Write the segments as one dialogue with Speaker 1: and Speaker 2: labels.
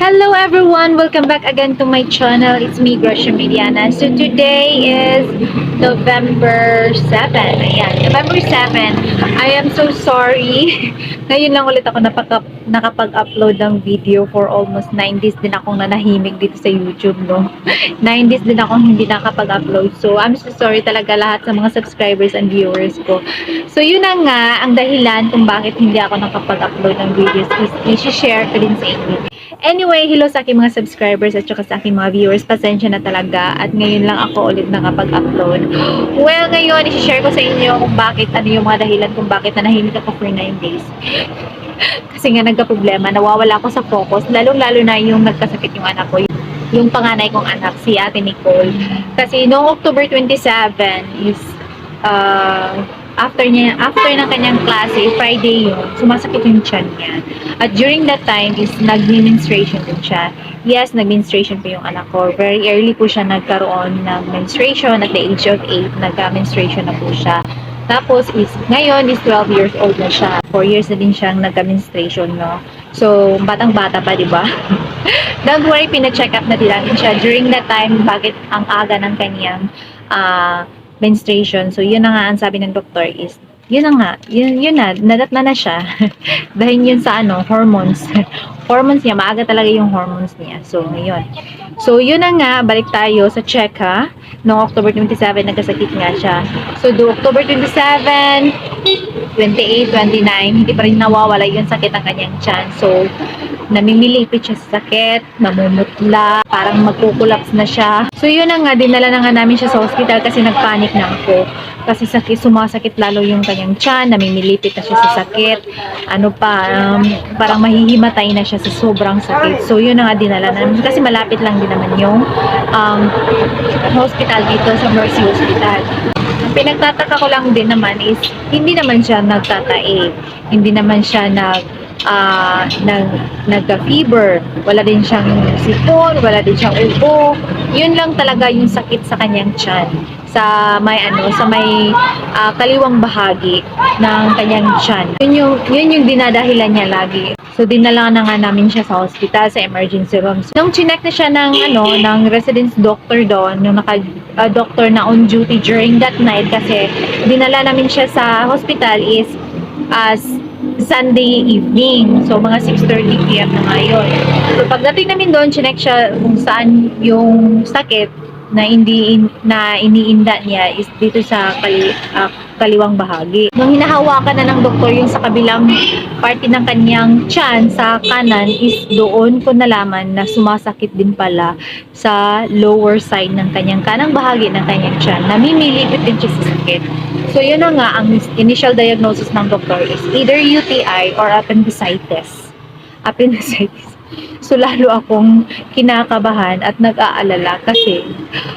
Speaker 1: Hello everyone! Welcome back again to my channel. It's me, Gracia Mediana. So today is November 7. Ayan, November 7. I am so sorry. Ngayon lang ulit ako nakapag-upload ng video for almost 9 days din akong nanahimik dito sa YouTube, no? 9 days din akong hindi nakapag-upload. So, I'm so sorry talaga lahat sa mga subscribers and viewers ko. So, yun na nga, ang dahilan kung bakit hindi ako nakapag-upload ng videos is i-share ko din sa inyo. Anyway, hello sa aking mga subscribers at saka sa aking mga viewers. Pasensya na talaga at ngayon lang ako ulit nakapag-upload. Well, ngayon, i-share ko sa inyo kung bakit, ano yung mga dahilan kung bakit nanahimik ako for 9 days. Kasi nga nagka-problema, nawawala ako sa focus, lalong-lalo na yung nagkasakit yung anak ko, yung panganay kong anak, si Ate Nicole. Kasi noong October 27 is uh, after niya after ng kanyang klase, Friday yun, sumasakit yung tiyan niya. At during that time is nag-menstruation din siya. Yes, nag-menstruation po yung anak ko. Very early po siya nagkaroon ng menstruation at the age of 8, nagka-menstruation na po siya. Tapos is ngayon is 12 years old na siya. 4 years na din siyang nagka-menstruation, no? So, batang-bata pa, di ba? Don't worry, pina-check up na din siya. During that time, bakit ang aga ng kanyang ah, menstruation. So, yun na nga ang sabi ng doktor is, yun na nga, yun, yun na, nadatna na siya. Dahil yun sa ano, hormones. hormones niya, maaga talaga yung hormones niya. So, ngayon. So, yun na nga, balik tayo sa check ha. Noong October 27, nagkasakit nga siya. So, do October 27, 28, 29, hindi pa rin nawawala yung sakit ng kanyang tiyan. So, namimilipit siya sa sakit, namumutla, parang magkukulaps na siya. So, yun na nga, dinala na nga namin siya sa hospital kasi nagpanik na ako. Kasi sakit, sumasakit lalo yung kanyang tiyan, namimilipit na siya sa sakit. Ano pa, um, parang mahihimatay na siya sa sobrang sakit. So, yun na nga dinala namin. Kasi malapit lang din naman yung um, hospital dito sa Mercy Hospital. Ang pinagtataka ko lang din naman is, hindi naman siya nagtatae. Hindi naman siya nag, ah, nag, nagka-fever. Wala din siyang sipon, wala din siyang ubo. Yun lang talaga yung sakit sa kanyang tiyan. Sa may ano, sa may ah, kaliwang bahagi ng kanyang tiyan. Yun yung, yun yung dinadahilan niya lagi. So, dinala na nga namin siya sa hospital, sa emergency room. Nung chinek na siya ng, ano, ng residence doctor doon, yung naka-doctor na on duty during that night kasi dinala namin siya sa hospital is as Sunday evening. So, mga 6.30 p.m. na ngayon. So, pagdating namin doon, chinek siya kung saan yung sakit na hindi in- na iniinda niya is dito sa kali, ah, kaliwang bahagi. Nung hinahawakan na ng doktor yung sa kabilang parte ng kanyang tiyan sa kanan is doon ko nalaman na sumasakit din pala sa lower side ng kanyang kanang bahagi ng kanyang tiyan. Namimilipit din siya sa sakit. So yun na nga ang initial diagnosis ng doktor is either UTI or appendicitis. Appendicitis. So lalo akong kinakabahan at nag-aalala kasi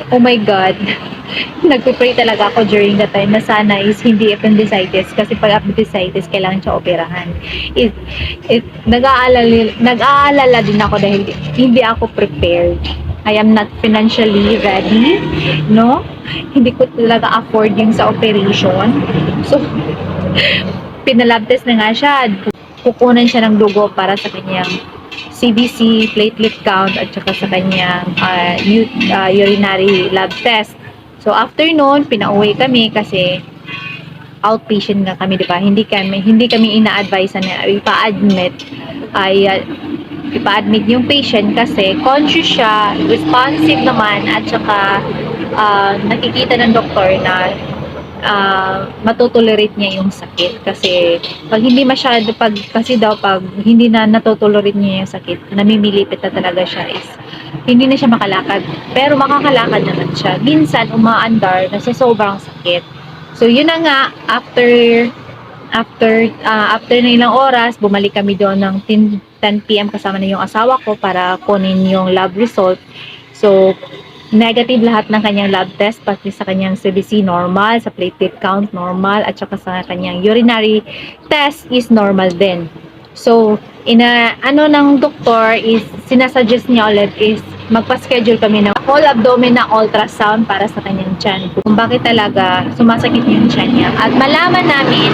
Speaker 1: oh my god nagpe-pray talaga ako during that time na sana is hindi appendicitis kasi pag appendicitis kailangan siya operahan. It, it, nag-aalala, nag-aalala din ako dahil hindi ako prepared. I am not financially ready, no? Hindi ko talaga afford yung sa operation. So, pinalab test na nga siya. Kukunan siya ng dugo para sa kanyang CBC, platelet count, at saka sa kanyang uh, urinary lab test. So, after noon, pinauwi kami kasi outpatient nga kami, di ba? Hindi kami, hindi kami ina-advise na ipa-admit ay uh, ipa-admit yung patient kasi conscious siya, responsive naman, at saka uh, nakikita ng doktor na uh, matutolerate niya yung sakit. Kasi pag hindi masyado pag kasi daw pag hindi na natutolerate niya yung sakit namimilipit na talaga siya is hindi na siya makalakad. Pero makakalakad naman siya. Minsan umaandar na sa sobrang sakit. So yun na nga after after uh, after na ilang oras bumalik kami doon ng 10, 10 p.m. kasama na yung asawa ko para kunin yung lab result. So negative lahat ng kanyang lab test, pati sa kanyang CBC normal, sa platelet count normal, at saka sa kanyang urinary test is normal din. So, ina ano ng doktor is sinasuggest niya ulit is magpa-schedule kami ng whole abdomen na ultrasound para sa kanyang tiyan. Kung bakit talaga sumasakit yung tiyan niya. At malaman namin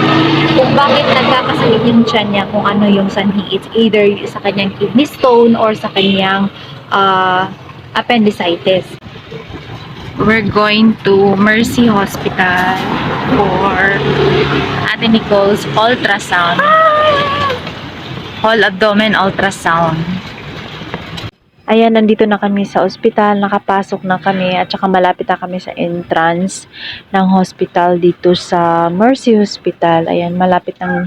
Speaker 1: kung bakit nagkakasakit yung tiyan niya, kung ano yung sanhi. It's either sa kanyang kidney stone or sa kanyang ah, appendicitis. We're going to Mercy Hospital for Ate Nicole's ultrasound. Whole abdomen ultrasound. Ayan, nandito na kami sa ospital, nakapasok na kami at saka malapit na kami sa entrance ng hospital dito sa Mercy Hospital. Ayan, malapit lang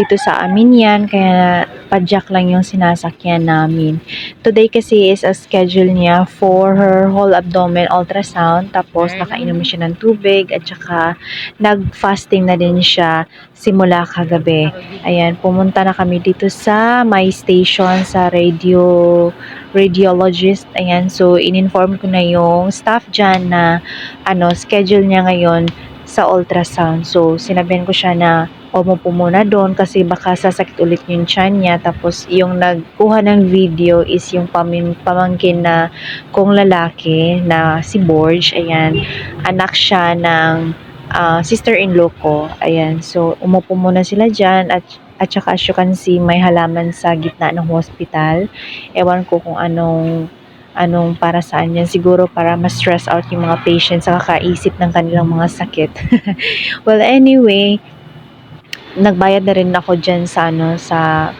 Speaker 1: dito sa amin yan, kaya padyak lang yung sinasakyan namin. Today kasi is a schedule niya for her whole abdomen ultrasound, tapos nakainom siya ng tubig at saka nag-fasting na din siya simula kagabi. Ayan, pumunta na kami dito sa my station sa radio radiologist. Ayan, so in-inform ko na yung staff dyan na ano, schedule niya ngayon sa ultrasound. So, sinabihan ko siya na umupo muna doon kasi baka sasakit ulit yung tiyan niya. Tapos, yung nagkuha ng video is yung pamin, pamangkin na kong lalaki na si Borge. Ayan, anak siya ng ah, sister-in-law ko. Ayan, so umupo muna sila dyan at at saka as you can see, may halaman sa gitna ng hospital. Ewan ko kung anong anong para saan yan. Siguro para ma-stress out yung mga patients sa kakaisip ng kanilang mga sakit. well, anyway, nagbayad na rin ako dyan sa ano, sa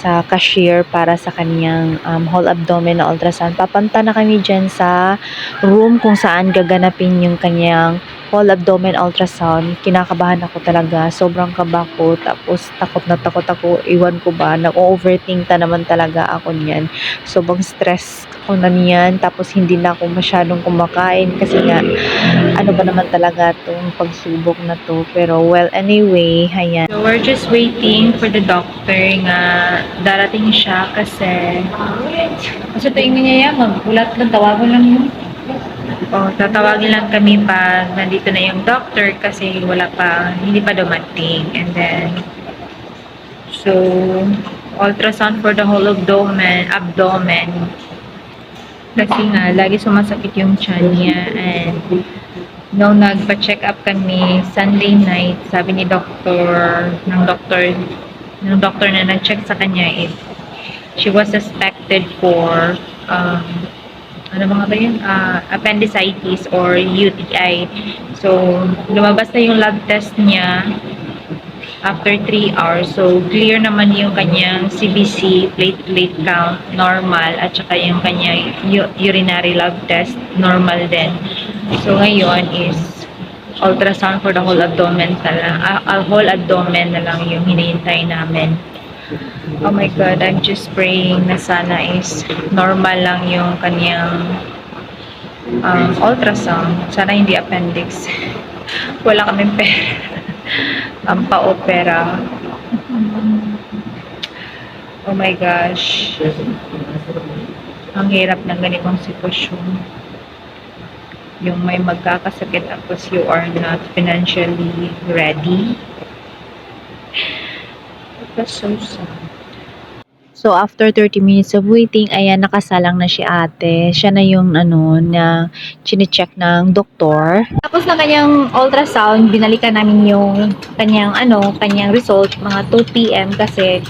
Speaker 1: sa cashier para sa kanyang um, whole abdomen na ultrasound. Papanta na kami dyan sa room kung saan gaganapin yung kanyang whole abdomen ultrasound. Kinakabahan ako talaga. Sobrang kaba ko. Tapos takot na takot ako. Iwan ko ba? Nag-overthink ta naman talaga ako niyan. Sobrang stress ko na niyan. Tapos hindi na ako masyadong kumakain. Kasi nga, ano ba naman talaga itong pagsubok na to. Pero well, anyway, ayan. So we're just waiting for the doctor nga darating siya kasi kasi tingin niya yan, magulat lang, tawagan lang yun. Oh, tatawagin lang kami pag nandito na yung doctor kasi wala pa, hindi pa dumating. And then, so, ultrasound for the whole abdomen, abdomen. Kasi nga, lagi sumasakit yung tiyan niya and nung nagpa-check up kami Sunday night, sabi ni doctor, ng doctor, ng doctor na nag-check sa kanya is she was suspected for um, ano mga ba yun? Ah, appendicitis or UTI. So, lumabas na yung lab test niya after 3 hours. So, clear naman yung kanyang CBC, platelet count, normal, at saka yung kanyang urinary lab test, normal din. So, ngayon is ultrasound for the whole abdomen na lang, ah, whole abdomen na lang yung hinihintay namin. Oh my God, I'm just praying na sana is normal lang yung kanyang um, ultrasound. Sana hindi appendix. Wala kaming pera. Ang pa-opera. Oh my gosh. Ang hirap ng ganitong sitwasyon. Yung may magkakasakit tapos you are not financially ready. That's so after 30 minutes of waiting, ayan, nakasalang na si ate. Siya na yung, ano, na chinecheck ng doktor. Tapos na kanyang ultrasound, binalikan namin yung kanyang, ano, kanyang result, mga 2 p.m. kasi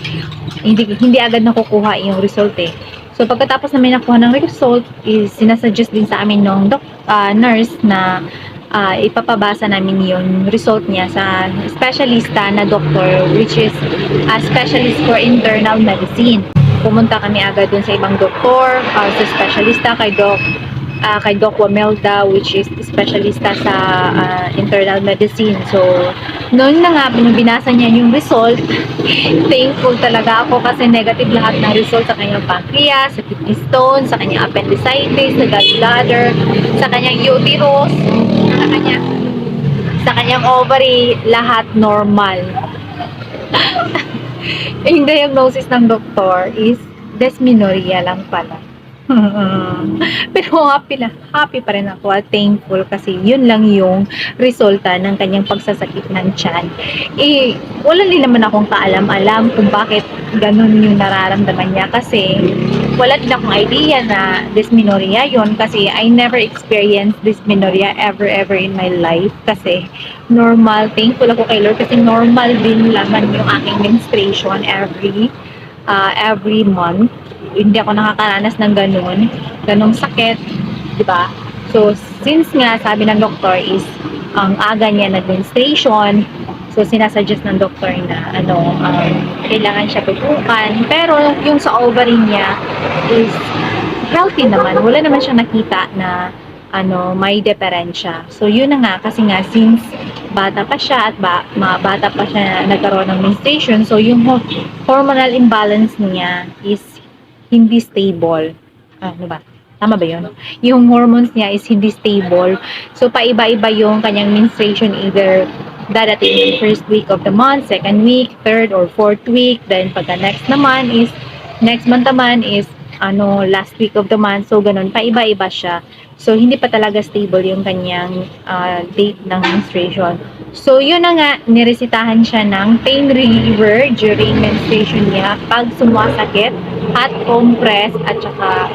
Speaker 1: hindi, hindi agad nakukuha yung result eh. So, pagkatapos namin nakuha ng result, is sinasuggest din sa amin ng doc, ah, nurse na ah, ipapabasa namin yung result niya sa specialista na doctor which is a specialist for internal medicine. Pumunta kami agad dun sa ibang doktor, ah, sa specialista kay Doc ah, kay Doc Wamelda which is specialista sa ah, internal medicine. So, noon na nga, binasa niya yung result, thankful talaga ako kasi negative lahat ng result sa kanyang pancreas, sa kidney stone, sa kanyang appendicitis, sa gallbladder, sa kanyang uterus, sa kanyang sa kanyang ovary, lahat normal. yung diagnosis ng doktor is dysmenorrhea lang pala. Pero happy lang, happy pa rin ako at thankful kasi yun lang yung resulta ng kanyang pagsasakit ng tiyan. Eh, wala din naman akong kaalam-alam kung bakit ganun yung nararamdaman niya kasi wala din akong idea na dysmenorrhea yon kasi I never experienced dysmenorrhea ever ever in my life kasi normal, thankful ako kay Lord kasi normal din naman yung aking menstruation every uh, every month hindi ako nakakaranas ng ganun, ganung sakit, 'di ba? So, since nga sabi ng doktor is ang aga niya nag-menstruation, so sinasuggest ng doktor na ano, um, kailangan siya tutukan. Pero yung sa ovary niya is healthy naman. Wala naman siya nakita na ano, may diferensya. So, yun na nga, kasi nga, since bata pa siya at ba, ma, bata pa siya na nagkaroon ng menstruation, so yung ho- hormonal imbalance niya is hindi stable. Ah, ano ba? Tama ba yun? Yung hormones niya is hindi stable. So, paiba-iba yung kanyang menstruation either dadating yung first week of the month, second week, third or fourth week. Then, pagka next naman is, next month naman is, ano, last week of the month. So, ganun. Paiba-iba siya. So, hindi pa talaga stable yung kanyang ah, date ng menstruation. So, yun na nga, niresitahan siya ng pain reliever during menstruation niya pag sumasakit, hot compress, at saka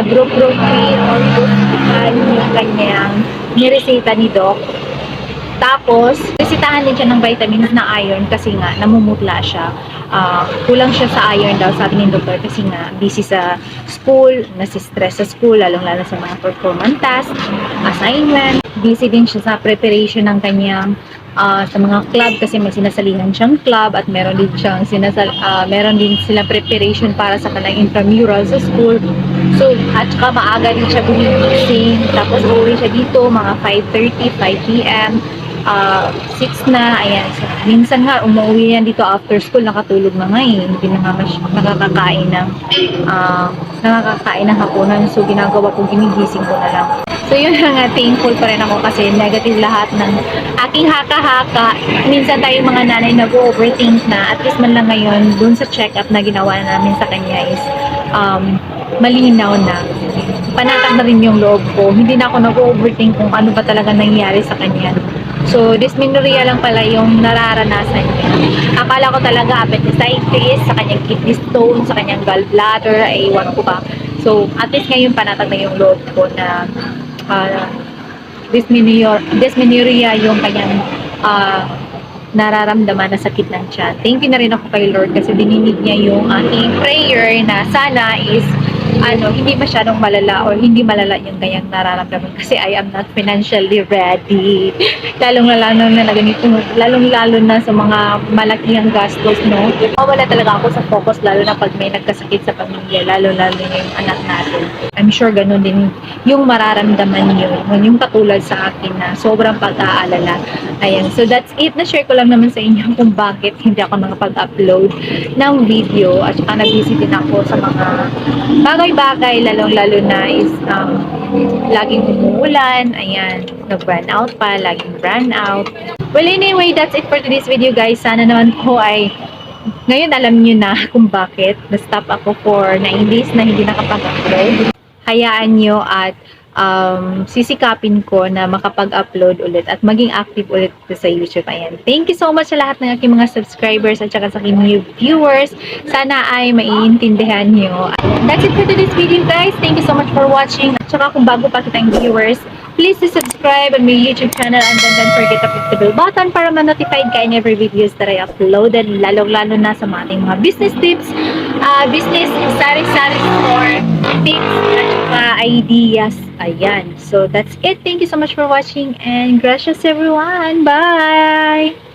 Speaker 1: ibuprofen or bustan yung kanyang niresita ni Doc. Tapos, resitahan din siya ng vitamins na iron kasi nga, namumutla siya. Ah, kulang siya sa iron daw, sabi ng doktor, kasi nga, busy sa school, nasistress sa school, lalong-lalo sa mga performance task, assignment. Busy din siya sa preparation ng kanyang ah, sa mga club kasi may sinasalihan siyang club at meron din siyang sinasal ah, meron din sila preparation para sa kanyang intramural sa school. So, at saka maaga din siya gumigising. Tapos uuwi siya dito mga 5.30, 5 p.m. ah 6 na, ayan. So, minsan nga, umuwi yan dito after school, nakatulog na nga eh. Hindi na nga nakakakain ng, ah, nakakakain ng hapunan. So, ginagawa ko, ginigising ko na lang. So, yun na nga, thankful pa rin ako kasi negative lahat ng aking haka-haka. Minsan tayong mga nanay nag-overthink na, at least man lang ngayon, dun sa check-up na ginawa namin sa kanya is, um, malinaw na. Panatag na rin yung loob ko. Hindi na ako nag-overthink kung ano ba talaga nangyayari sa kanya. So, dysmenorrhea lang pala yung nararanasan niya. Akala ko talaga appendicitis, sa kanyang kidney stone, sa kanyang gallbladder, ay iwan ko ba. So, at least ngayon panatag na yung loob ko na uh, dysmenorrhea, yung kanyang ah, nararamdaman na sakit ng tiyan. Thank you na rin ako kay Lord kasi dininig niya yung aking prayer na sana is ano, hindi masyadong malala or hindi malala yung kanyang nararamdaman kasi I am not financially ready. lalong lalo na na ganito, lalong lalo na sa mga malaking gastos, no? Mawala talaga ako sa focus lalo na pag may nagkasakit sa pamilya, lalo lalo na yung anak natin. I'm sure ganun din yung mararamdaman niyo, yung katulad sa akin na sobrang pag-aalala. Ayan, so that's it. Na-share ko lang naman sa inyo kung bakit hindi ako nakapag-upload ng video at saka na-busy din ako sa mga bagay-bagay, lalong-lalo na is um, laging umuulan, ayan, nag-run out pa, laging run out. Well, anyway, that's it for today's video, guys. Sana naman po ay ngayon alam niyo na kung bakit na-stop ako for 9 days na hindi nakapag-upload. Hayaan niyo at um, sisikapin ko na makapag-upload ulit at maging active ulit sa YouTube. Ayan. Thank you so much sa lahat ng aking mga subscribers at saka sa aking new viewers. Sana ay maiintindihan niyo. That's it for today's video guys. Thank you so much for watching. At saka kung bago pa kitang viewers, please subscribe on my YouTube channel and then don't forget to click the bell button para ma-notified ka in every videos that I uploaded, lalong-lalo na sa mga ating mga business tips, uh, business sari-sari store, tips, at saka ideas. Ayan. So, that's it. Thank you so much for watching and gracias everyone. Bye!